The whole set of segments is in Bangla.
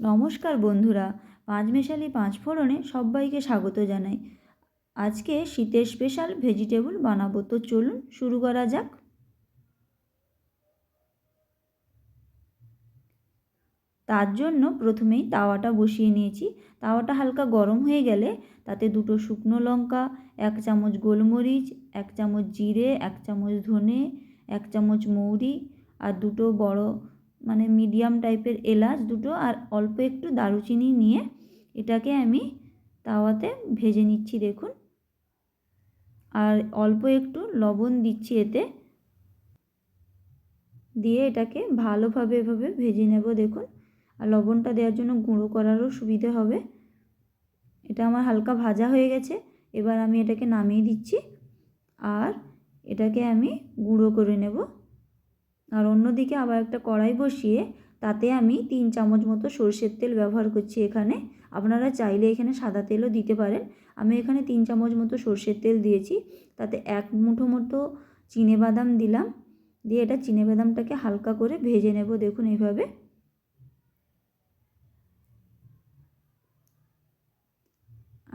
নমস্কার বন্ধুরা, পাঁচমেশালি পাঁচ ফোড়নে সবাইকে স্বাগত জানাই। আজকে শীতের স্পেশাল ভেজিটেবল বানাবো, তো চলুন শুরু করা যাক। তার জন্য প্রথমেই তাওয়াটা বসিয়ে নিয়েছি। তাওয়াটা হালকা গরম হয়ে গেলে তাতে দুটো শুকনো লঙ্কা, এক চামচ গোলমরিচ, এক চামচ জিরে, এক চামচ ধনে, এক চামচ মৌরি আর দুটো বড় মানে মিডিয়াম টাইপের এলাচ দুটো আর অল্প একটু দারুচিনি নিয়ে এটাকে আমি তাওয়াতে ভেজে নিচ্ছি, দেখুন। আর অল্প একটু লবণ দিচ্ছি এতে। দিয়ে এটাকে ভালোভাবে এভাবে ভেজে নেব, দেখুন। আর লবণটা দেওয়ার জন্য গুঁড়ো করারও সুবিধে হবে। এটা আমার হালকা ভাজা হয়ে গেছে, এবার আমি এটাকে নামিয়ে দিচ্ছি। আর এটাকে আমি গুঁড়ো করে নেব। আর অন্যদিকে আবার একটা কড়াই বসিয়ে তাতে আমি তিন চামচ মতো সর্ষের তেল ব্যবহার করছি এখানে। আপনারা চাইলে এখানে সাদা তেলও দিতে পারেন। আমি এখানে তিন চামচ মতো সর্ষের তেল দিয়েছি। তাতে এক মুঠো মতো বাদাম দিলাম। দিয়ে এটা বাদামটাকে হালকা করে ভেজে নেব, দেখুন এইভাবে।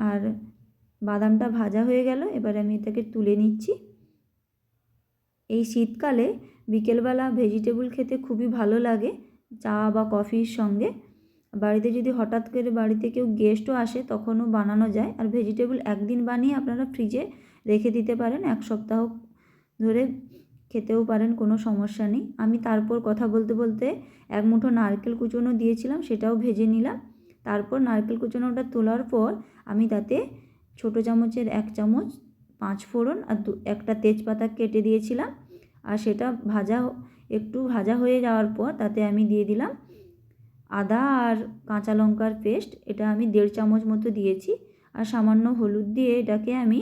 আর বাদামটা ভাজা হয়ে গেল। এবার আমি এটাকে তুলে নিচ্ছি। এই শীতকালে বিকেলবেলা ভেজিটেবল খেতে খুবই ভালো লাগে, চা বা কফির সঙ্গে। বাড়িতে যদি হঠাৎ করে বাড়িতে কেউ গেস্টও আসে, তখনও বানানো যায়। আর ভেজিটেবল একদিন বানিয়ে আপনারা ফ্রিজে রেখে দিতে পারেন, এক সপ্তাহ ধরে খেতেও পারেন, কোনো সমস্যা নেই। আমি তারপর কথা বলতে বলতে এক মুঠো নারকেল কুচনো দিয়েছিলাম, সেটাও ভেজে নিলাম। তারপর নারকেল কুচনোটা তোলার পর আমি তাতে ছোটো চামচের এক চামচ পাঁচ ফোড়ন আর দু, একটা তেজপাতা কেটে দিয়েছিলাম। আর সেটা ভাজা একটু ভাজা হয়ে যাওয়ার পর তাতে আমি দিয়ে দিলাম আদা আর কাঁচা লঙ্কার পেস্ট। এটা আমি দেড় চামচ মতো দিয়েছি আর সামান্য হলুদ দিয়ে এটাকে আমি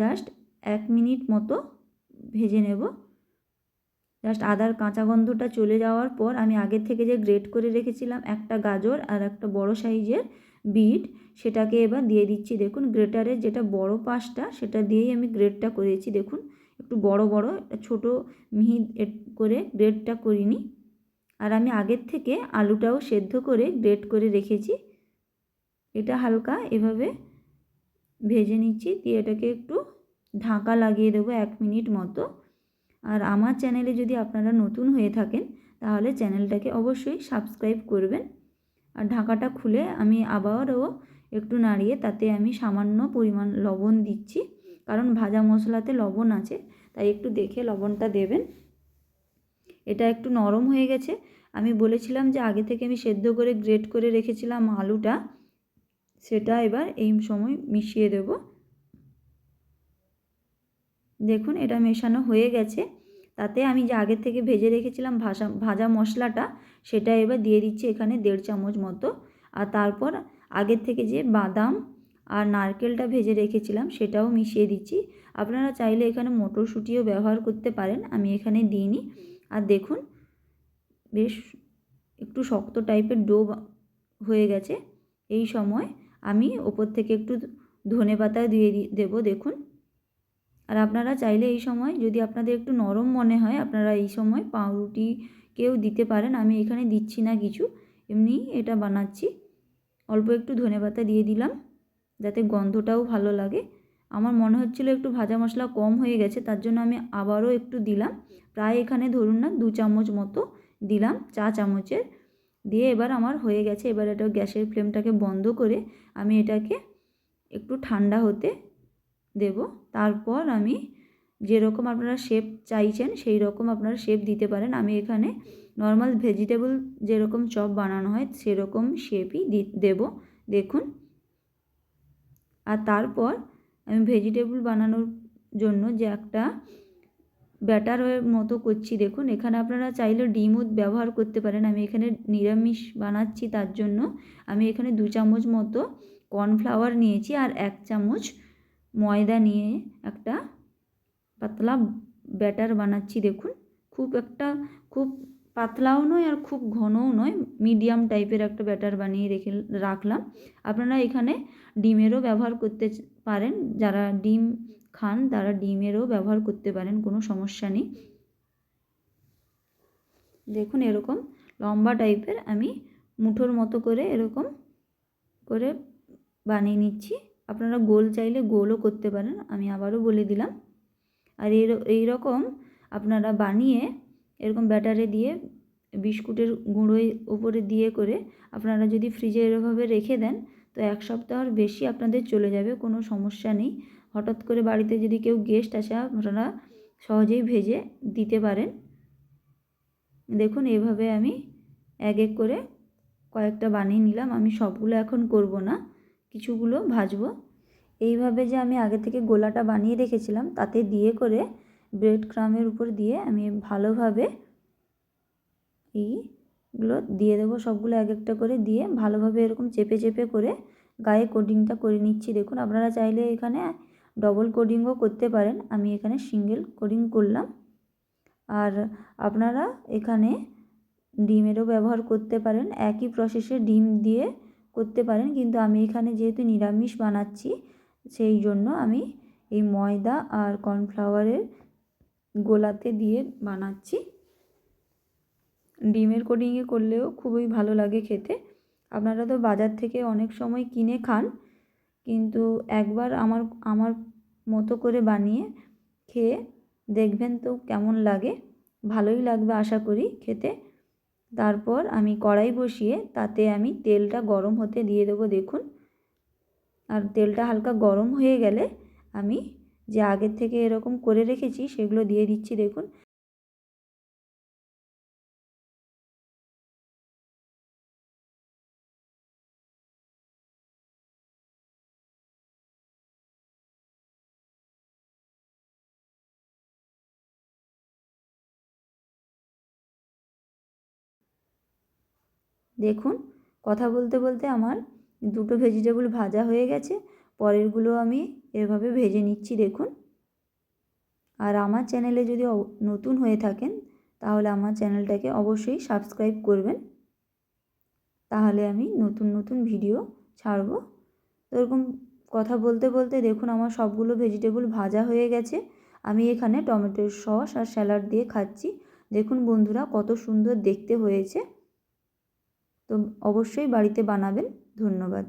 জাস্ট এক মিনিট মতো ভেজে নেব। জাস্ট আদার কাঁচা গন্ধটা চলে যাওয়ার পর আমি আগের থেকে যে গ্রেট করে রেখেছিলাম একটা গাজর আর একটা বড় সাইজের বিট, সেটাকে এবার দিয়ে দিচ্ছি। দেখুন, গ্রেটারের যেটা বড় পাশটা, সেটা দিয়েই আমি গ্রেটটা করেছি। দেখুন একটু বড় বড় ছোট মিহি করে গ্রেটটা করিনি আর আমি আগের থেকে আলুটাও সেদ্ধ করে গ্রেট করে রেখেছি। এটা হালকা এভাবে ভেজে নিচ্ছি, দিয়ে এটাকে একটু ঢাকা লাগিয়ে দেবো এক মিনিট মতো। আর আমার চ্যানেলে যদি আপনারা নতুন হয়ে থাকেন, তাহলে চ্যানেলটাকে অবশ্যই সাবস্ক্রাইব করবেন। আর ঢাকাটা খুলে আমি আবারও একটু নাড়িয়ে তাতে আমি সামান্য পরিমাণ লবণ দিচ্ছি, কারণ ভাজা মশলাতে লবণ আছে। তাই একটু দেখে লবণটা দেবেন। এটা একটু নরম হয়ে গেছে। আমি বলেছিলাম যে আগে থেকে আমি সেদ্ধ করে গ্রেট করে রেখেছিলাম আলুটা। সেটা এবার এই সময় মিশিয়ে দেব। দেখুন, এটা মেশানো হয়ে গেছে। তাতে আমি যে আগে থেকে ভেজে রেখেছিলাম ভাজা ভাজা মশলাটা, সেটা এবার দিয়ে দিচ্ছি এখানে দেড় চামচ মতো। আর তারপর আগের থেকে যে বাদাম আর নারকেলটা ভেজে রেখেছিলাম, সেটাও মিশিয়ে দিচ্ছি। আপনারা চাইলে এখানে মটরশুঁটিও ব্যবহার করতে পারেন, আমি এখানে দিইনি। আর দেখুন, বেশ একটু শক্ত টাইপের ডো হয়ে গেছে। এই সময় আমি ওপর থেকে একটু ধনে পাতা দিয়ে দেবো, দেখুন। আর আপনারা চাইলে এই সময় যদি আপনাদের একটু নরম মনে হয়, আপনারা এই সময় পাউরুটিকেও দিতে পারেন, আমি এখানে দিচ্ছি না কিছু। এমনি এটা বানাচ্ছি। অল্প একটু ধনে পাতা দিয়ে দিলাম। যাতে গন্ধটাও ভালো লাগে। আমার মনে হচ্ছিল একটু ভাজা মশলা কম হয়ে গেছে, তার জন্য আমি আবারও একটু দিলাম। প্রায় এখানে ধরুন না, দু চামচ মতো দিলাম, চা চামচের। দিয়ে এবার আমার হয়ে গেছে, এবার এটা গ্যাসের ফ্লেমটাকে বন্ধ করে আমি এটাকে একটু ঠান্ডা হতে দেব। তারপর আমি যেরকম আপনারা শেপ চাইছেন সেই রকম আপনারা শেপ দিতে পারেন। আমি এখানে নর্মাল ভেজিটেবল যেরকম চপ বানানো হয়, সেরকম শেপই দি, দেব। দেখুন। আর তারপর আমি ভেজিটেবল বানানোর জন্য যে একটা ব্যাটারের মতো করছি। দেখুন, এখানে আপনারা চাইলে ডিমও ব্যবহার করতে পারেন। আমি এখানে নিরামিষ বানাচ্ছি, তার জন্য আমি এখানে দু চামচ মতো কর্নফ্লাওয়ার নিয়েছি আর এক চামচ ময়দা নিয়ে একটা পাতলা ব্যাটার বানাচ্ছি। দেখুন, খুব একটা, খুব পাতলাও নয় আর খুব ঘনও নয় মিডিয়াম টাইপের একটা ব্যাটার বানিয়ে রেখে রাখলাম। আপনারা এখানে ডিমেরও ব্যবহার করতে পারেন। যারা ডিম খান তারা ডিমেরও ব্যবহার করতে পারেন, কোনো সমস্যা নেই। দেখুন এরকম লম্বা টাইপের আমি মুঠোর মতো করে এরকম করে বানিয়ে নিচ্ছি। আপনারা গোল চাইলে গোলও করতে পারেন, আমি আবারও বলে দিলাম। আর এই রকম আপনারা বানিয়ে এরকম ব্যাটারে দিয়ে বিস্কুটের গুঁড়োয় ওপরে দিয়ে করে আপনারা যদি ফ্রিজে এরভাবে রেখে দেন, তো এক সপ্তাহর বেশি আপনাদের চলে যাবে, কোনো সমস্যা নেই। হঠাৎ করে বাড়িতে যদি কেউ গেস্ট আসে, আপনারা সহজেই ভেজে দিতে পারেন। দেখুন, এভাবে আমি এক এক করে কয়েকটা বানিয়ে নিলাম। আমি সবগুলো এখন করব না, কিছুগুলো ভাজবো। এইভাবে যে আমি আগে থেকে গোলাটা বানিয়ে রেখেছিলাম, তাতে দিয়ে করে ব্রেড ক্রামের উপর দিয়ে আমি ভালোভাবে এইগুলো দিয়ে দেবো। সবগুলো এক একটা করে দিয়ে ভালোভাবে এরকম চেপে চেপে করে গায়ে কোডিংটা করে নিচ্ছি। দেখুন, আপনারা চাইলে এখানে ডবল কোডিংও করতে পারেন। আমি এখানে সিঙ্গেল কোডিং করলাম। আর আপনারা এখানে ডিমেরও ব্যবহার করতে পারেন। একই প্রসেসে ডিম দিয়ে করতে পারেন। কিন্তু আমি এখানে যেহেতু নিরামিষ বানাচ্ছি, সেই জন্য আমি এই ময়দা আর কর্নফ্লাওয়ারের গোলাতে দিয়ে বানাচ্ছি। ডিমের কোডিংয়ে করলেও খুবই ভালো লাগে খেতে। আপনারা তো বাজার থেকে অনেক সময় কিনে খান, কিন্তু একবার আমার আমার মতো করে বানিয়ে খেয়ে দেখবেন তো কেমন লাগে। ভালোই লাগবে আশা করি খেতে। তারপর আমি কড়াই বসিয়ে তাতে আমি তেলটা গরম হতে দিয়ে দেবো দেখুন। আর তেলটা হালকা গরম হয়ে গেলে আমি যে আগের থেকে এরকম করে রেখেছি সেগুলো দিয়ে দিচ্ছি, দেখুন। দেখুন, কথা বলতে বলতে আমার দুটো ভেজিটেবল ভাজা হয়ে গেছে। পরেরগুলো আমি এভাবে ভেজে নিচ্ছি, দেখুন। আর আমার চ্যানেলে যদি নতুন হয়ে থাকেন, তাহলে আমার চ্যানেলটাকে অবশ্যই সাবস্ক্রাইব করবেন। তাহলে আমি নতুন নতুন ভিডিও ছাড়বো। তো এরকম কথা বলতে বলতে দেখুন আমার সবগুলো ভেজিটেবল ভাজা হয়ে গেছে। আমি এখানে টমেটোর সস আর স্যালাড দিয়ে খাচ্ছি। দেখুন বন্ধুরা কত সুন্দর দেখতে হয়েছে। তো অবশ্যই বাড়িতে বানাবেন। ধন্যবাদ।